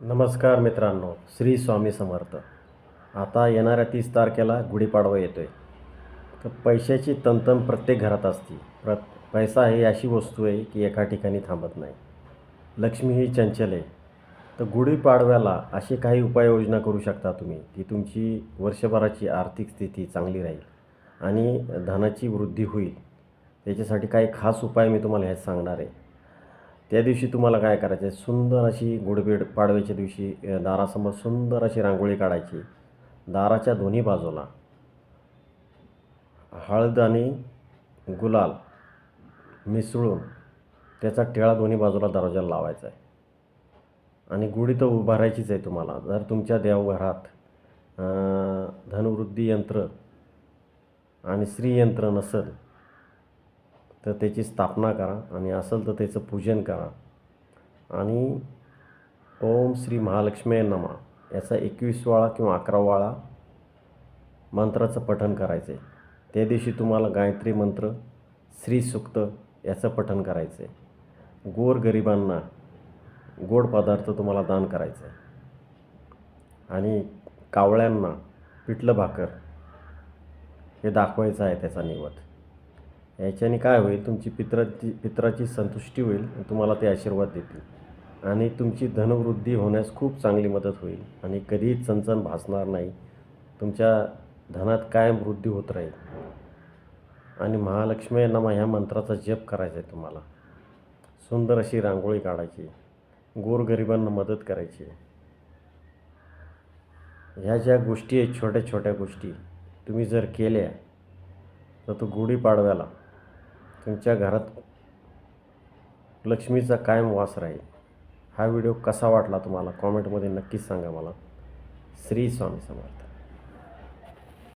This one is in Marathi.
नमस्कार मित्रांनो श्री स्वामी समर्थ. आता येणाऱ्या तीस तारखेला गुढीपाडवा येतो आहे तर पैशाची तंतन प्रत्येक घरात असते. प्र पैसा ही अशी वस्तू आहे की एका ठिकाणी थांबत नाही. लक्ष्मी ही चंचल आहे. तर गुढीपाडव्याला असे काही उपाययोजना करू शकता तुम्ही की तुमची वर्षभराची आर्थिक स्थिती चांगली राहील आणि धनाची वृद्धी होईल. त्याच्यासाठी काही खास उपाय मी तुम्हाला ह्यात सांगणार आहे. त्या दिवशी तुम्हाला काय करायचं आहे सुंदर अशी गुडबेड पाडव्याच्या दिवशी दारासमोर सुंदर अशी रांगोळी काढायची. दाराच्या दोन्ही बाजूला हळद आणि गुलाल मिसळून त्याचा टिळा दोन्ही बाजूला दरवाजाला लावायचा आहे आणि गुढी तर उभारायचीच आहे तुम्हाला. जर तुमच्या देवघरात धनवृद्धी यंत्र आणि श्रीयंत्र नसेल तर त्याची स्थापना करा आणि असेल तर त्याचं पूजन करा. आणि ओम श्री महालक्ष्मी नमा याचा एकवीसवाळा किंवा अकरावाळा मंत्राचं पठण करायचं आहे त्या दिवशी तुम्हाला गायत्री मंत्र श्री सुक्त याचं पठण करायचं आहे गोर गरिबांना गोड पदार्थ तुम्हाला दान करायचं आहे आणि कावळ्यांना पिठलं भाकर हे दाखवायचं आहे त्याचा निवड याच्याने काय होईल तुमची पित्राची पित्राची संतुष्टी होईल तुम्हाला ते आशीर्वाद देतील. आणि तुमची धनवृद्धी होण्यास खूप चांगली मदत होईल. आणि कधीही चणचण भासणार नाही. तुमच्या धनात कायम वृद्धी होत राहील. आणि महालक्ष्मी नमा ह्या मंत्राचा जप करायचा आहे तुम्हाला. सुंदर अशी रांगोळी काढायची. गोरगरिबांना मदत करायची. ह्या ज्या गोष्टी आहेत छोट्या छोट्या गोष्टी तुम्ही जर केल्या तर तो गुढीपाडव्याला तुमच्या घरात लक्ष्मीचा कायम वास राहील. हा व्हिडिओ कसा वाटला तुम्हाला? कॉमेंटमध्ये नक्कीच सांगा मला. श्री स्वामी समर्थ.